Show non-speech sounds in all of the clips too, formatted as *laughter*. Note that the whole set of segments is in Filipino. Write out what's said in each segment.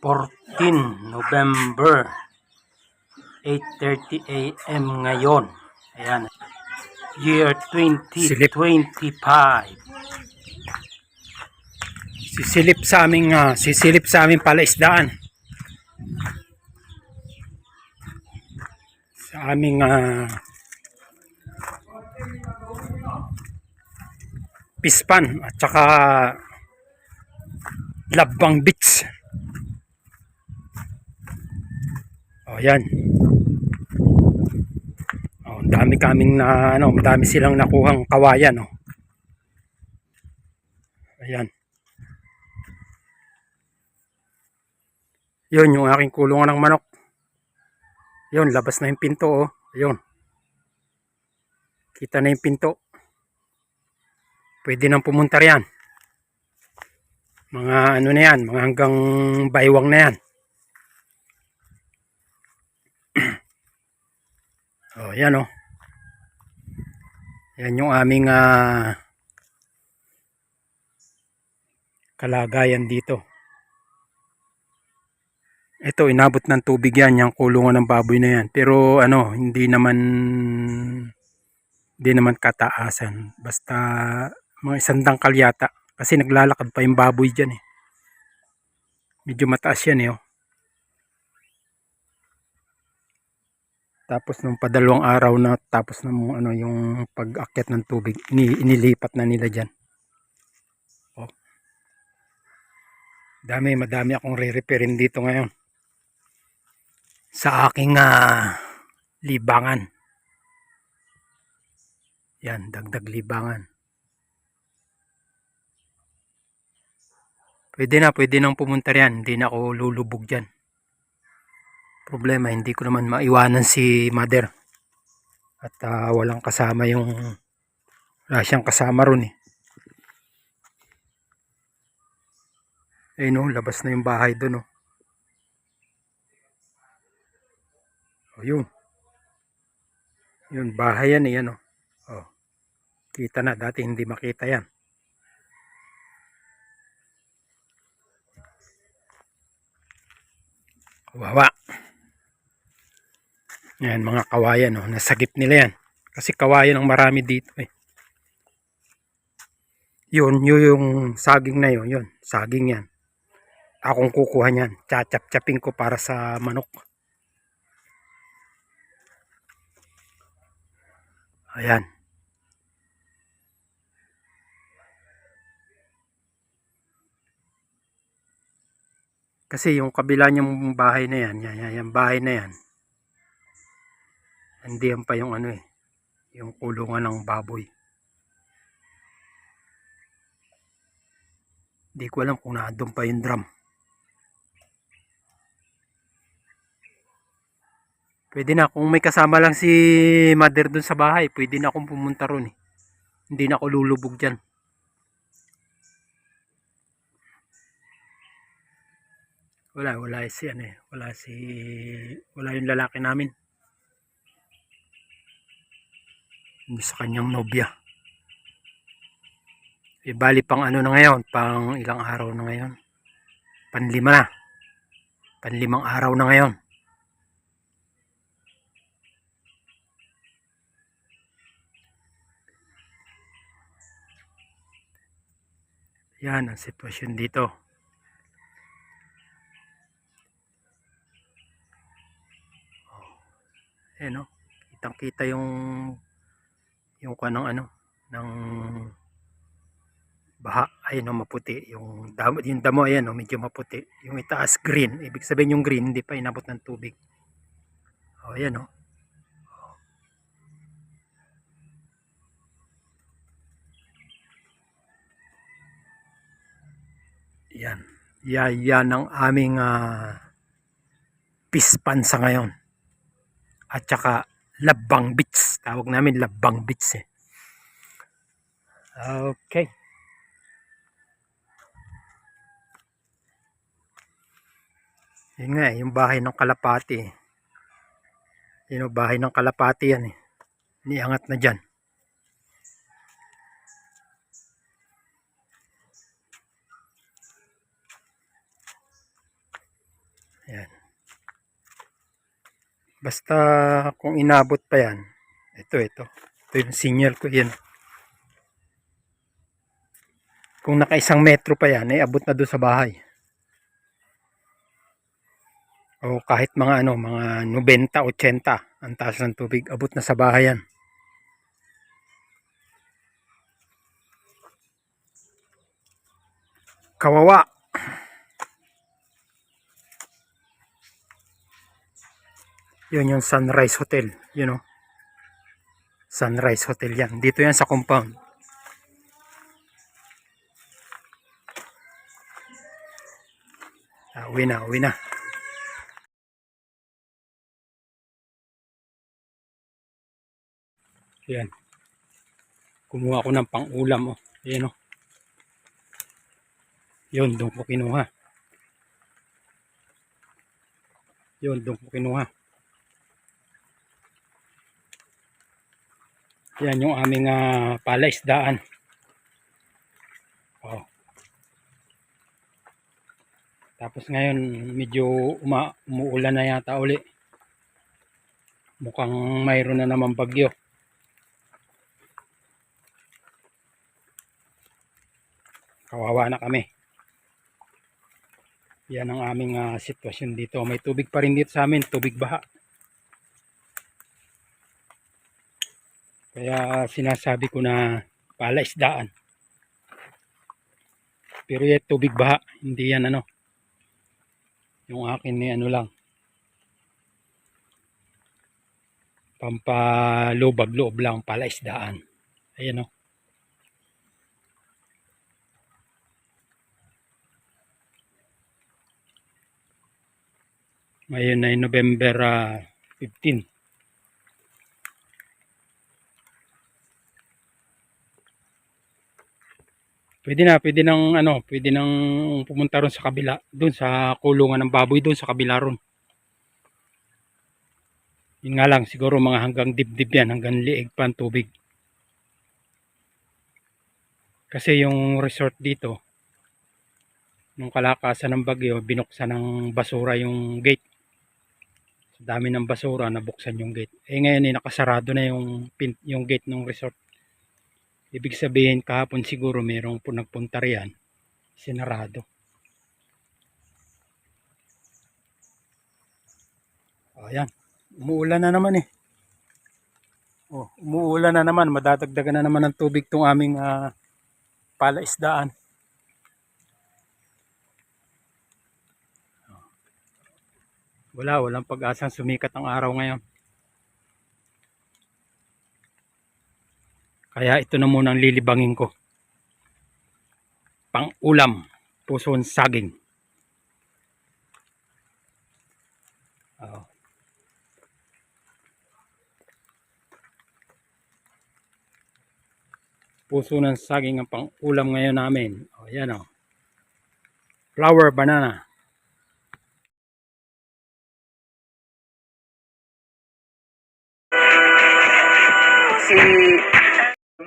14 November 8.30 a.m. ngayon. Ayan. Year 2025. Sisilip sa aming ah, sisilip sa aming palaisdaan. Sa aming ah, Pispan at saka Labang Beach. Oh, yan. Oh, ang dami kaming na ano, dami silang nakuhang kawayan, oh. Ayan. Yun, yung aking kulungan ng manok. Yun, labas na yung pinto, oh. Ayun. Kita na yung pinto. Pwede nang pumunta riyan. Mga ano na yan, mga hanggang baywang na yan. *clears throat* oh, yan oh. Yan yung aming ah, kalagayan dito. Ito, inabot ng tubig yan, yung kulungan ng baboy na yan. Pero ano, hindi naman hindi naman kataasan. Basta mga isang dangkal yata. Kasi naglalakad pa yung baboy dyan eh. Medyo mataas yan eh. Oh. Tapos nung padalawang araw na tapos ng ano yung pag-akyat ng tubig, ini inilipat na nila diyan. Oh. Dami, madami akong re-repairin dito ngayon. Sa aking ah, libangan. Yan, dagdag libangan. Pwede na, pwede nang pumunta riyan. Hindi na ako lulubog dyan. Problema, hindi ko naman maiwanan si mother. At ah, walang kasama yung... Wala siyang kasama ron eh. Ayun oh, labas na yung bahay doon oh. Oh, yun. Yun, bahay yan eh, yan oh. Oh. Kita na, dati hindi makita yan. Kawawa. Yan, mga kawayan oh, nasagip nila yan. Kasi kawayan ang marami dito eh. Yun, yun yung saging na yun, yun, saging yan. Akong kukuha niyan, chachap-chapin ko para sa manok. Ayan. Kasi yung kabila niyang bahay na yan, yan, yan, yung bahay na yan. Hindi yan pa yung ano eh, yung kulungan ng baboy. Hindi ko alam kung naandun pa yung drum. Pwede na, kung may kasama lang si mother dun sa bahay, pwede na akong pumunta ron eh. Hindi na ako lulubog dyan. Wala, wala si ano eh, wala si, wala yung lalaki namin. Hindi sa kanyang nobya. E bali pang ano na ngayon, pang ilang araw na ngayon. Panlima na. Panlimang araw na ngayon. Yan ang sitwasyon dito. Ayan o. Kitang kita yung yung kanang ano ng baha ayun o maputi yung damo, yung damo ayan o medyo maputi yung itaas green ibig sabihin yung green hindi pa inabot ng tubig o ayan o Yan. Yan, yan ang aming uh, pispan sa ngayon. At saka Labang Beach. Tawag namin Labang Beach eh. Okay. Yun nga eh, yung bahay ng kalapati. Yun yung bahay ng kalapati yan eh. Niangat na dyan. Basta kung inabot pa yan, ito, ito. Ito yung signal ko yan. Kung naka isang metro pa yan, ay abot na doon sa bahay. O kahit mga ano, mga 90, 80 ang taas ng tubig, abot na sa bahay yan. Kawawa. Yun yung Sunrise Hotel, you know. Sunrise Hotel yan. Dito yan sa compound. Ah, uwi na, uwi na. Yan. Kumuha ako ng pang-ulam. Oh. Ayan oh. Yun, doon ko kinuha. Yun, doon ko kinuha. Yan yung aming uh, palaisdaan. Oh. Tapos ngayon medyo umuulan na yata uli. Mukhang mayroon na naman bagyo. Kawawa na kami. Yan ang aming ah, sitwasyon dito. May tubig pa rin dito sa amin, tubig baha. Kaya sinasabi ko na palaisdaan. Pero yan tubig baha, hindi yan ano. Yung akin ni ano lang. Pampalubag-loob lang palaisdaan. Ayan o. Ngayon ay November ah, 15. Pwede na, pwede nang ano, pwede nang pumunta ron sa kabila, doon sa kulungan ng baboy doon sa kabila ron. Yun nga lang, siguro mga hanggang dibdib yan, hanggang liig pa tubig. Kasi yung resort dito, nung kalakasan ng bagyo, binuksan ng basura yung gate. Sa dami ng basura, nabuksan yung gate. Eh ngayon, eh, nakasarado na yung, yung gate ng resort. Ibig sabihin kahapon siguro mayroong po nagpunta riyan, sinarado. Ayan, umuulan na naman eh. Oh, umuulan na naman, madadagdagan na naman ng tubig tong aming ah, palaisdaan. Wala, walang pag-asang sumikat ang araw ngayon. Kaya ito na muna ang lilibangin ko. Pang ulam, puson saging. Oh. Puso ng saging ang pang ulam ngayon namin. O, oh, yan o. Flower banana.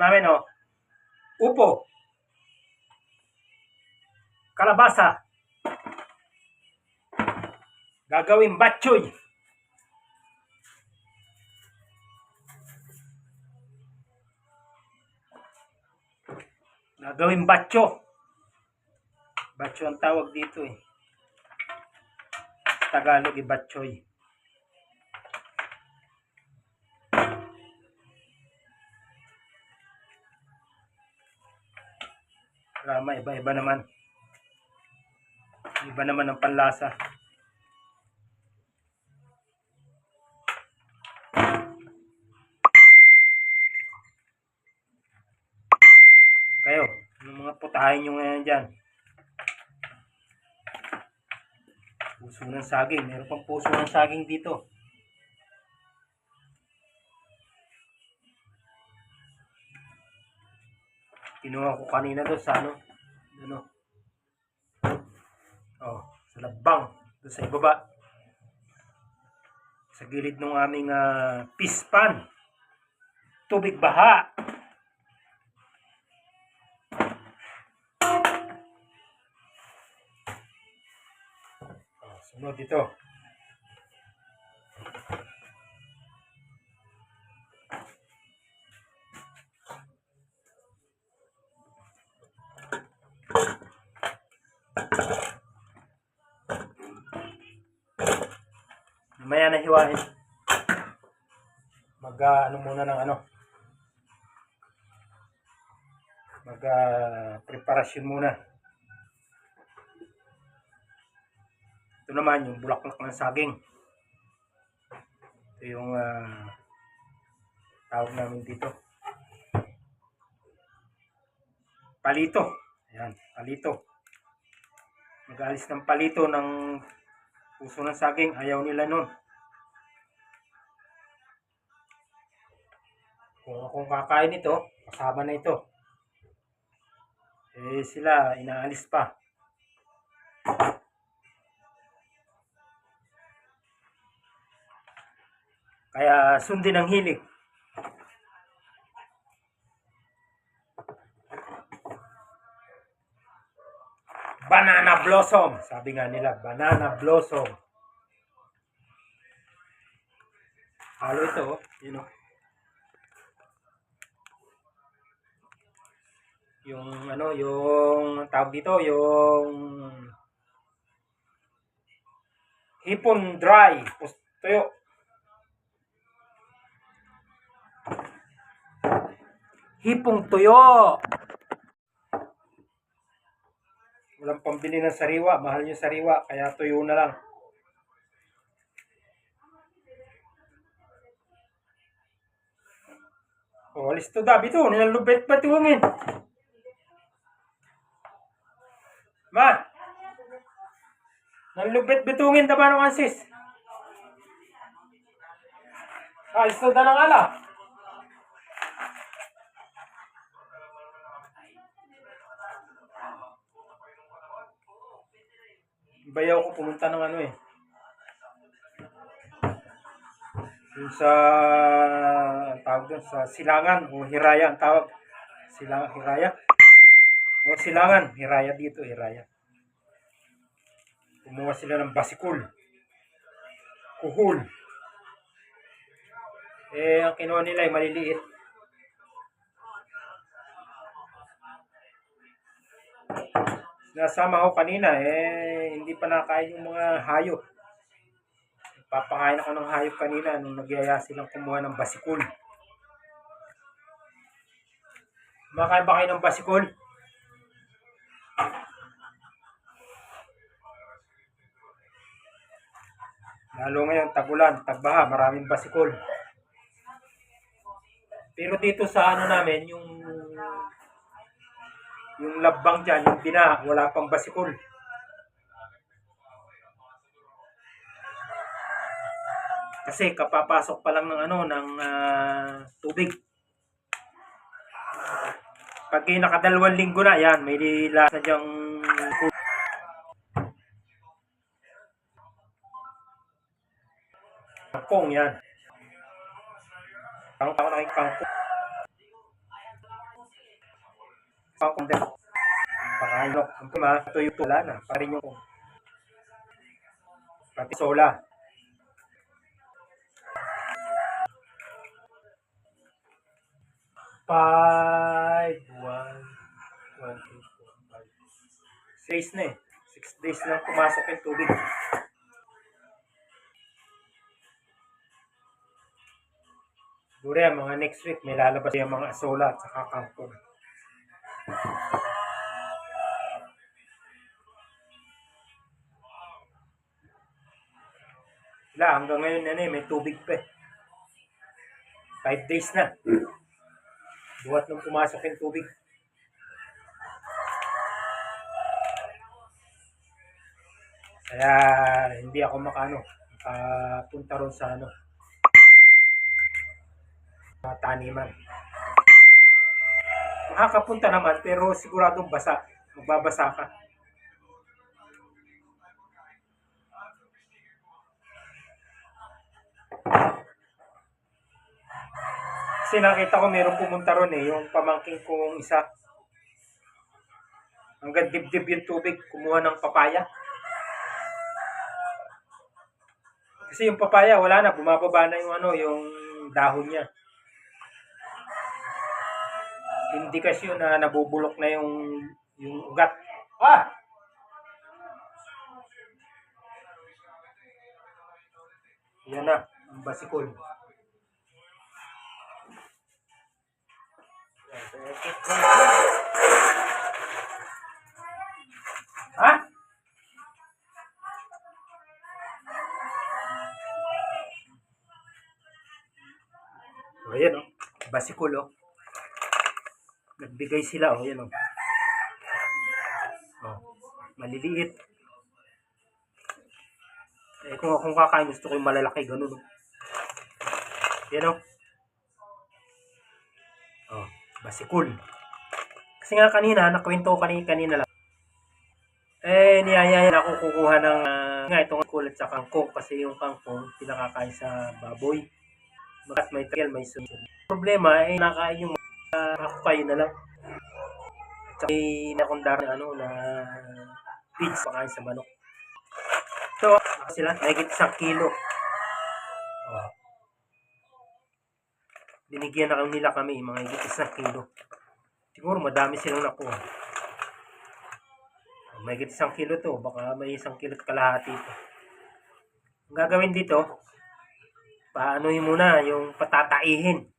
Namin oh. Upo. Kalabasa. Gagawin batchoy. Gagawin batcho. Batcho ang tawag dito eh. Tagalog eh, batchoy. Rama, iba-iba naman. Iba naman ang panlasa. Kayo, yung mga putahin nyo ngayon dyan. Puso ng saging. Meron pang puso ng saging dito. Kinuha ko kanina doon sa ano. Ano. Oh, sa labang. Doon sa ibaba. Sa gilid ng aming ah, pispan. Tubig baha. Oh, Sunod dito. Mamaya na hiwain. Mag ah, ano muna ng ano. Mag ah, preparasyon muna. Ito naman yung bulaklak ng saging. Ito yung ah, tawag namin dito. Palito. Ayan, palito. Mag-alis ng palito ng puso ng saging. Ayaw nila nun. Kung akong kakain ito, kasama na ito. Eh sila, inaalis pa. Kaya sundin ang hilig. Banana blossom. Sabi nga nila, banana blossom. Halo ito, oh. yun oh. Yung ano, yung tawag dito, yung hipon dry, pus- tuyo. Hipong tuyo. Walang pambili ng sariwa. Mahal yung sariwa. Kaya tuyo na lang. Oh, alis to dabi to. Nilalubet pa tuwangin. Ma! Nalubet bitungin da ba ng ansis? Alis to da ng ala. Bayaw ko pumunta ng ano eh. Yung sa tawag doon, sa silangan o hiraya ang tawag. Silangan, hiraya? O silangan, hiraya dito, hiraya. Kumuha sila ng basikul. Kuhul. Eh, ang kinuha nila ay maliliit. Nasama ko kanina, eh, hindi pa nakain yung mga hayop. Papakain ako ng hayop kanina nung nagyaya silang kumuha ng basikul. Makain ba kayo ng basikul? Lalo ngayon, tagulan, tagbaha, maraming basikul. Pero dito sa ano namin, yung yung labbang dyan, yung bina, wala pang basikul. Kasi kapapasok pa lang ng ano ng ah, tubig. Pag nakadalawang linggo na, yan, may lasa diyang kangkong yan. Kangkong na kangkong. Pakain ko. Ang puma, ito yung tula na. Parin yung pati sola. Five, one, one, two, four, five. Six na eh. Six days lang pumasok yung tubig. Siguro yan, mga next week, may lalabas yung mga asola at saka kangkong. Wala, hanggang ngayon ano eh, may tubig pa eh. Five days na. Buhat nung pumasok yung tubig. Kaya hindi ako makano, makapunta ron sa ano, mga taniman. Makakapunta naman pero siguradong basa. Magbabasa ka. Kasi nakita ko meron pumunta ron eh, yung pamangking kong isa. Hanggang dibdib yung tubig, kumuha ng papaya. Kasi yung papaya, wala na. Bumababa na yung ano, yung dahon niya. Indikasyon na nabubulok na yung yung ugat. Ah! Yan na, ang basikol. Ha? O, yan o. Basikol o. Nagbigay sila o. Yan o. O. Maliliit. Eh, kung akong kakain, gusto ko yung malalaki. Ganun o. Yan o. O. Basikol. Kasi nga kanina, nakwento kanina, kanina lang. Eh, niyayaya na ako kukuha ng ah, nga itong kulat sa kangkong kasi yung kangkong pinakakain sa baboy. At may tail, may sunod. Problema, eh, nakain yung uh, na lang. At may nakundar na ano, na pigs pakain sa manok. So, sila, nagigit isang kilo. Oh. Binigyan na nila kami, mga higit isang kilo. Siguro madami silang nakuha. May higit isang kilo to, baka may isang kilo at kalahati to. Ang gagawin dito, paanohin muna yung patataihin.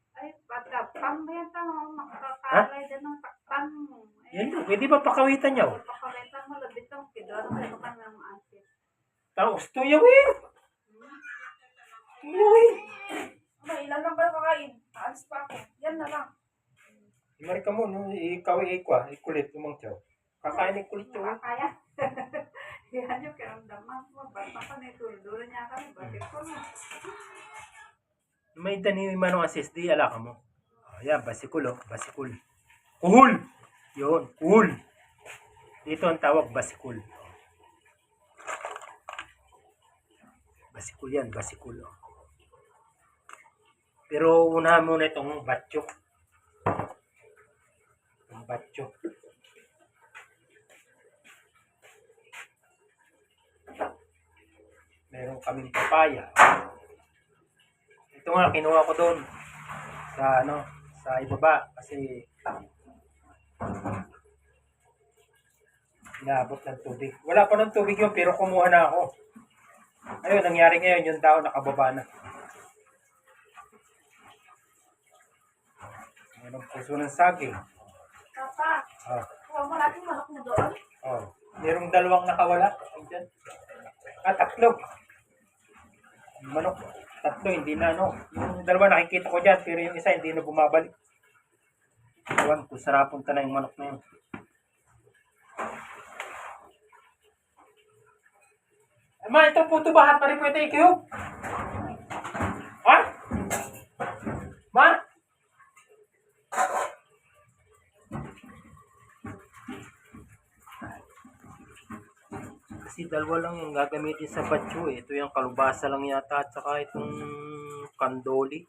Pambenta mo, makakalay din ng takpan mo. Yan do, pwede ba pakawitan niya? oh? Pakalenta mo, labit ang kidor, pero ka ng asin. Tapos tuyawin! Tuyawin! Ano, ilan lang ba kakain? Alis pa ako. Yan na lang. Mari ka mo, no? ikaw ay ikwa, ikulit umang tiyaw. Kakain ng kulit tiyaw. Kaya. *laughs* Yan yung karamdaman mo. Basta ka na ituldulo niya kami. Bakit ko na? May tani manong assist, di ala ka mo. Ayan, basikul oh, basikul. Kuhul! Yun, kuhul. Dito ang tawag basikul. Basikul yan, basikul. Oh. Pero unahan muna itong batyo. Ang batyo. Meron kaming papaya. Ito nga, kinuha ko doon sa ano, sa ibaba kasi inaabot ng tubig. Wala pa ng tubig yun pero kumuha na ako. Ayun, nangyari ngayon yung tao nakababa na. Ayun ang puso ng saging. Papa, Oh, kuha mo natin manok mo doon. oh. Merong dalawang nakawala. Andyan. Ah, tatlo. Yung Manok. Tatlo, hindi na ano. Yung dalawa nakikita ko dyan, pero yung isa hindi na bumabalik. Ewan ko, sarapon ka na yung manok na yun. Ma, itong puto bahat pa rin pwede ikaw. kasi dalawa lang yung gagamitin sa batyo. Eh. Ito yung kalubasa lang yata at saka itong kandoli.